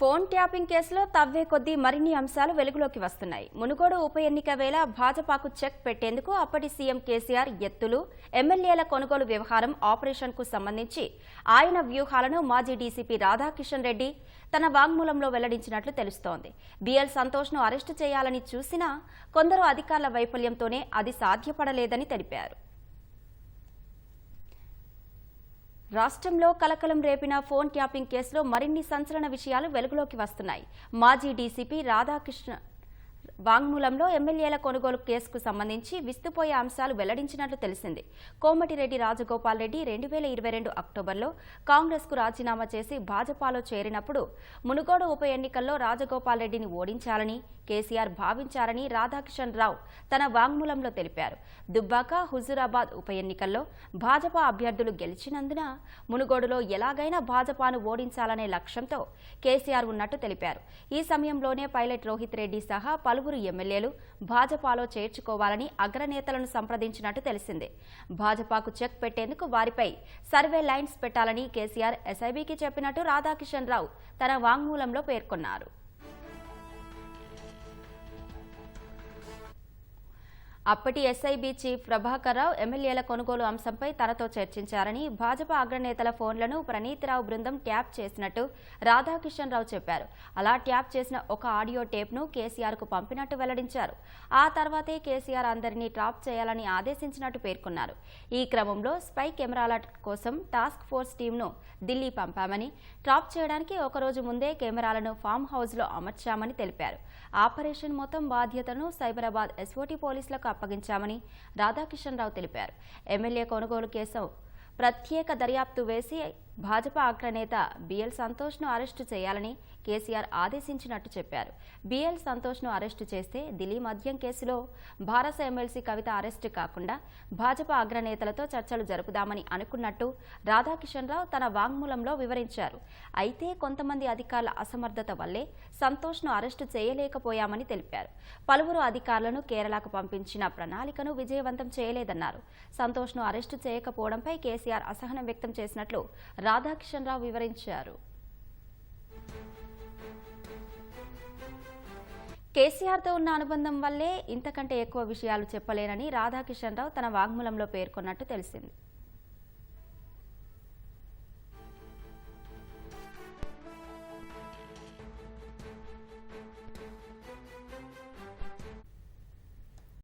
Phone tapping కేసులో తవ్వే కొద్దీ మరిన్ని అంశాలు వెలుగులోకి వస్తున్నాయి. మునుగోడు ఉప ఎన్నిక వేళ భాజపాకు చెక్ పెట్టేందుకు అప్పటి సీఎం కేసీఆర్ ఎత్తులు ఎమ్మెల్యేల కొనుగోలు వ్యవహారం ఆపరేషన్కు సంబంధించి ఆయన వ్యూహాలను మాజీ డీసీపీ రాధాకిషన్ రెడ్డి తన వాంగ్మూలంలో వెల్లడించినట్లు తెలుస్తోంది. బిఎల్ సంతోష్ను అరెస్టు చేయాలని చూసినా కొందరు అధికారుల వైఫల్యంతోనే అది సాధ్యపడలేదని తెలిపారు. రాష్ట్రంలో కలకలం రేపిన ఫోన్ ట్యాపింగ్ కేసులో మరిన్ని సంచలన విషయాలు వెలుగులోకి వస్తున్నాయి. మాజీ డీసీపీ రాధాకృష్ణ వాంగ్మూలంలో ఎమ్మెల్యేల కొనుగోలు కేసుకు సంబంధించి విస్తుపోయే అంశాలు వెల్లడించినట్లు తెలిసింది. కోమటిరెడ్డి రాజగోపాల్ రెడ్డి రెండు వేల ఇరవై రెండు అక్టోబర్లో కాంగ్రెస్కు రాజీనామా చేసి భాజపాలో చేరినప్పుడు మునుగోడు ఉప ఎన్నికల్లో రాజగోపాల్ రెడ్డిని ఓడించాలని కేసీఆర్ భావించారని రాధాకిషన్ రావు తన వాంగ్మూలంలో తెలిపారు. దుబ్బాక హుజూరాబాద్ ఉప ఎన్నికల్లో భాజపా అభ్యర్థులు గెలిచినందున మునుగోడులో ఎలాగైనా భాజపాను ఓడించాలనే లక్ష్యంతో కేసీఆర్ ఉన్నట్టు తెలిపారు. ఈ సమయంలోనే పైలట్ రోహిత్ రెడ్డి సహా పలువురు ఎమ్మెల్యేలు భాజపాలో చేర్చుకోవాలని అగ్రనేతలను సంప్రదించినట్టు తెలిసింది. భాజపాకు చెక్ పెట్టేందుకు వారిపై సర్వే లైన్స్ పెట్టాలని కేసీఆర్ ఎస్ఐబికి చెప్పినట్టు రాధాకిషన్ రావు తన వాంగ్మూలంలో పేర్కొన్నారు. అప్పటి ఎస్ఐబి చీఫ్ ప్రభాకర్రావు ఎమ్మెల్యేల కొనుగోలు అంశంపై తనతో చర్చించారని భాజపా అగ్రనేతల ఫోన్లను ప్రణీతిరావు బృందం ట్యాప్ చేసినట్టు రాధాకిషన్ రావు చెప్పారు. అలా ట్యాప్ చేసిన ఒక ఆడియో టేప్ను కేసీఆర్కు పంపినట్టు వెల్లడించారు. ఆ తర్వాతే కేసీఆర్ అందరినీ ట్రాప్ చేయాలని ఆదేశించినట్టు పేర్కొన్నారు. ఈ క్రమంలో స్పై కెమెరాల కోసం టాస్క్ ఫోర్స్ టీంను ఢిల్లీ పంపామని ట్రాప్ చేయడానికి ఒకరోజు ముందే కెమెరాలను ఫామ్ హౌస్లో అమర్చామని తెలిపారు. ఆపరేషన్ మొత్తం బాధ్యతను సైబరాబాద్ ఎస్ఓటీ పోలీసులకు అప్పగించామని రాధాకిషన్ రావు తెలిపారు. ఎమ్మెల్యే కొనుగోలు కేసు ప్రత్యేక దర్యాప్తు వేసి భాజపా అగ్రనేత బిఎల్ సంతోష్ను అరెస్టు చేయాలని కేసీఆర్ ఆదేశించినట్టు చెప్పారు. బిఎల్ సంతోష్ను అరెస్టు చేస్తే ఢిల్లీ మద్యం కేసులో భారత ఎమ్మెల్సీ కవిత అరెస్టు కాకుండా భాజపా అగ్రనేతలతో చర్చలు జరుపుదామని అనుకున్నట్టు రాధాకిషన్ రావు తన వాంగ్మూలంలో వివరించారు. అయితే కొంతమంది అధికారుల అసమర్థత వల్లే సంతోష్ను అరెస్టు చేయలేకపోయామని తెలిపారు. పలువురు అధికారులను కేరళకు పంపించిన ప్రణాళికను విజయవంతం చేయలేదన్నారు. సంతోష్ను అరెస్టు చేయకపోవడంపై కేసీఆర్ అసహనం వ్యక్తం చేసినట్లు రాధాకిషన్ రావు వివరించారు. కేసీఆర్తో ఉన్న అనుబంధం వల్లే ఇంతకంటే ఎక్కువ విషయాలు చెప్పలేనని రాధాకిషన్ రావు తన వాగ్మూలంలో పేర్కొన్నట్టు తెలిసింది.